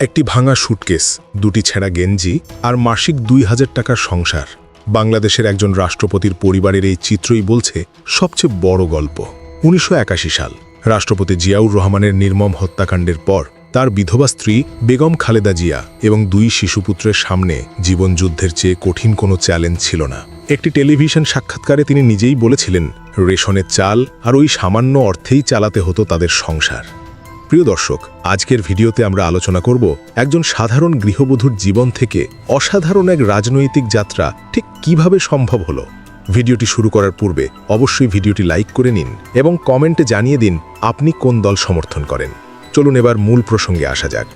একটি ভাঙা সুটকেস দুটি ছেঁড়া গেঞ্জি আর মাসিক দুই হাজার টাকার সংসার। বাংলাদেশের একজন রাষ্ট্রপতির পরিবারের এই চিত্রই বলছে সবচেয়ে বড় গল্প। উনিশশো একাশি সাল, রাষ্ট্রপতি জিয়াউর রহমানের নির্মম হত্যাকাণ্ডের পর তার বিধবা স্ত্রী বেগম খালেদা জিয়া এবং দুই শিশুপুত্রের সামনে জীবনযুদ্ধের চেয়ে কঠিন কোনো চ্যালেঞ্জ ছিল না। একটি টেলিভিশন সাক্ষাৎকারে তিনি নিজেই বলেছিলেন, রেশনের চাল আর ওই সামান্য অর্থেই চালাতে হতো তাদের সংসার। প্রিয় দর্শক, আজকের ভিডিওতে আমরা আলোচনা করব একজন সাধারণ গৃহবধূর জীবন থেকে অসাধারণ এক রাজনৈতিক যাত্রা ঠিক কীভাবে সম্ভব হলো। ভিডিওটি শুরু করার পূর্বে অবশ্যই ভিডিওটি লাইক করে নিন এবং কমেন্টে জানিয়ে দিন আপনি কোন দল সমর্থন করেন। চলুন এবার মূল প্রসঙ্গে আসা যাক।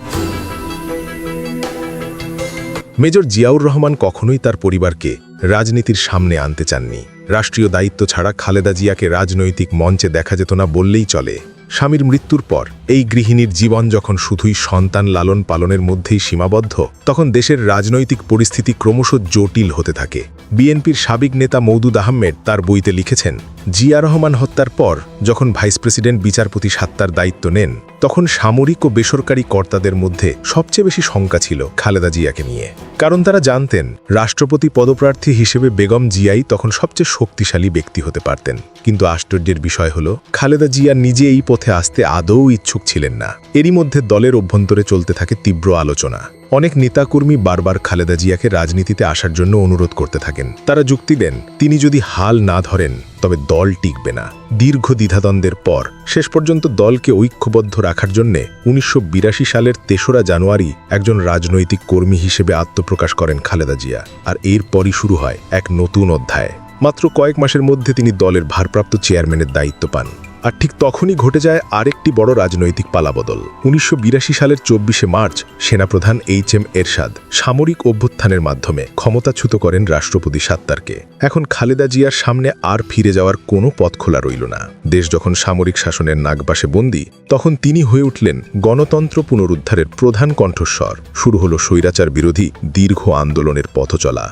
মেজর জিয়াউর রহমান কখনোই তার পরিবারকে রাজনীতির সামনে আনতে চাননি। রাষ্ট্রীয় দায়িত্ব ছাড়া খালেদা জিয়াকে রাজনৈতিক মঞ্চে দেখা যেত না বললেই চলে। স্বামীর মৃত্যুর পর এই গৃহিণীর জীবন যখন শুধুই সন্তান লালন পালনের মধ্যেই সীমাবদ্ধ, তখন দেশের রাজনৈতিক পরিস্থিতি ক্রমশ জটিল হতে থাকে। বিএনপির সাবেক নেতা মৌদুদ আহমেদ তার বইতে লিখেছেন জিয়া রহমান হত্যার পর, যখন ভাইস প্রেসিডেন্ট বিচারপতি সাত্তার দায়িত্ব নেন, তখন সামরিক ও বেসরকারি কর্তাদের মধ্যে সবচেয়ে বেশি শঙ্কা ছিল খালেদা জিয়াকে নিয়ে। কারণ তারা জানতেন, রাষ্ট্রপতি পদপ্রার্থী হিসেবে বেগম জিয়াই তখন সবচেয়ে শক্তিশালী ব্যক্তি হতে পারতেন। কিন্তু আশ্চর্যের বিষয় হল, খালেদা জিয়া নিজে এই পথে আসতে আদৌ ইচ্ছুক ছিলেন না। এরই মধ্যে দলের অভ্যন্তরে চলতে থাকে তীব্র আলোচনা। অনেক নেতাকর্মী বারবার খালেদা জিয়াকে রাজনীতিতে আসার জন্য অনুরোধ করতে থাকেন। তারা যুক্তি দেন, তিনি যদি হাল না ধরেন, তবে দল টিকবে না। দীর্ঘ দ্বিধাদ্বন্দ্বের পর, শেষ পর্যন্ত দলকে ঐক্যবদ্ধ রাখার জন্য উনিশশো বিরাশি সালের তেসরা জানুয়ারি একজন রাজনৈতিক কর্মী হিসেবে আত্মপ্রকাশ করেন খালেদা জিয়া, আর এরপরই শুরু হয় এক নতুন অধ্যায়। মাত্র কয়েক মাসের মধ্যে তিনি দলের ভারপ্রাপ্ত চেয়ারম্যানের দায়িত্ব পান। আর ঠিক তখনই ঘটে যায় আরেকটি বড় রাজনৈতিক পালাবদল। উনিশশো বিরাশি সালের চব্বিশে মার্চ সেনাপ্রধান এইচ এম এরশাদ সামরিক অভ্যুত্থানের মাধ্যমে ক্ষমতাচ্যুত করেন রাষ্ট্রপতি সাত্তারকে। এখন খালেদা জিয়ার সামনে আর ফিরে যাওয়ার কোনো পথ খোলা রইল না। দেশ যখন সামরিক শাসনের নাগবাসে বন্দী, তখন তিনি হয়ে উঠলেন গণতন্ত্র পুনরুদ্ধারের প্রধান কণ্ঠস্বর। শুরু হল স্বৈরাচার বিরোধী দীর্ঘ আন্দোলনের পথচলা।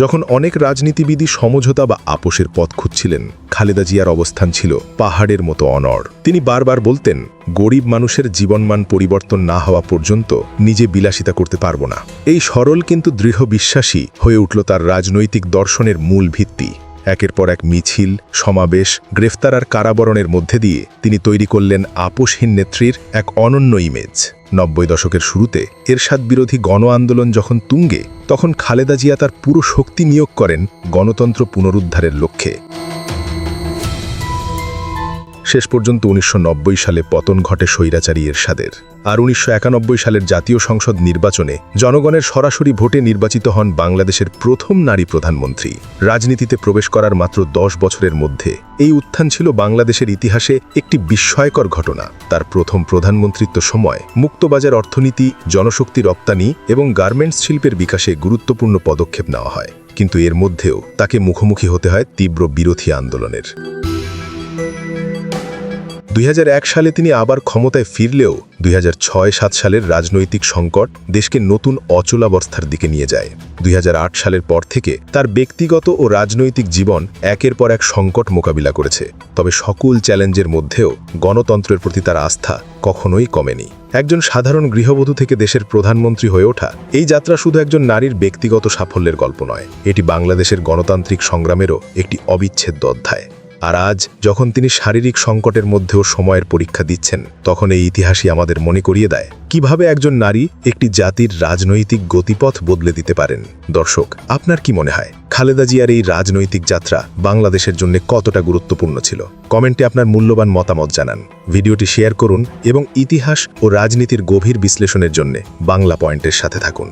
যখন অনেক রাজনীতিবিদী সমঝোতা বা আপোষের পথ খুঁজছিলেন, খালেদা জিয়ার অবস্থান ছিল পাহাড়ের মতো অনড়। তিনি বারবার বলতেন, গরিব মানুষের জীবনমান পরিবর্তন না হওয়া পর্যন্ত নিজে বিলাসিতা করতে পারব না। এই সরল কিন্তু দৃঢ় বিশ্বাসী হয়ে উঠল তার রাজনৈতিক দর্শনের মূল ভিত্তি। একের পর এক মিছিল, সমাবেশ, গ্রেফতার আর কারাবরণের মধ্যে দিয়ে তিনি তৈরি করলেন আপোষহীন নেত্রীর এক অনন্য ইমেজ নব্বই দশকের শুরুতে এরশাদ বিরোধী গণ আন্দোলন যখন তুঙ্গে তখন খালেদা জিয়া তার পুরো শক্তি নিয়োগ করেন গণতন্ত্র পুনরুদ্ধারের লক্ষ্যে। শেষ পর্যন্ত উনিশশো নব্বই সালে পতন ঘটে স্বৈরাচারী এরশাদের। আর উনিশশো একানব্বই সালের জাতীয় সংসদ নির্বাচনে জনগণের সরাসরি ভোটে নির্বাচিত হন বাংলাদেশের প্রথম নারী প্রধানমন্ত্রী। রাজনীতিতে প্রবেশ করার মাত্র দশ বছরের মধ্যে এই উত্থান ছিল বাংলাদেশের ইতিহাসে একটি বিস্ময়কর ঘটনা। তার প্রথম প্রধানমন্ত্রিত্ব সময় মুক্তবাজার অর্থনীতি, জনশক্তি রপ্তানি এবং গার্মেন্টস শিল্পের বিকাশে গুরুত্বপূর্ণ পদক্ষেপ নেওয়া হয়। কিন্তু এর মধ্যেও তাকে মুখোমুখি হতে হয় তীব্র বিরোধী আন্দোলনের। দুই হাজার এক সালে তিনি আবার ক্ষমতায় ফিরলেও দুই সাত সালের রাজনৈতিক সংকট দেশকে নতুন অচলাবস্থার দিকে নিয়ে যায়। দুই হাজার আট সালের পর থেকে তার ব্যক্তিগত ও রাজনৈতিক জীবন একের পর এক সংকট মোকাবিলা করেছে। তবে সকল চ্যালেঞ্জের মধ্যেও গণতন্ত্রের প্রতি তার আস্থা কখনোই কমেনি। একজন সাধারণ গৃহবধূ থেকে দেশের প্রধানমন্ত্রী হয়ে ওঠা এই যাত্রা শুধু একজন নারীর ব্যক্তিগত সাফল্যের গল্প নয়, এটি বাংলাদেশের গণতান্ত্রিক সংগ্রামেরও একটি অবিচ্ছেদ্য অধ্যায়। আর আজ যখন তিনি শারীরিক সংকটের মধ্যেও সময়ের পরীক্ষা দিচ্ছেন, তখন এই ইতিহাসই আমাদের মনে করিয়ে দেয় কীভাবে একজন নারী একটি জাতির রাজনৈতিক গতিপথ বদলে দিতে পারেন। দর্শক, আপনার কি মনে হয়, খালেদা জিয়ার এই রাজনৈতিক যাত্রা বাংলাদেশের জন্য কতটা গুরুত্বপূর্ণ ছিল? কমেন্টে আপনার মূল্যবান মতামত জানান। ভিডিওটি শেয়ার করুন এবং ইতিহাস ও রাজনীতির গভীর বিশ্লেষণের জন্য বাংলা পয়েন্টের সাথে থাকুন।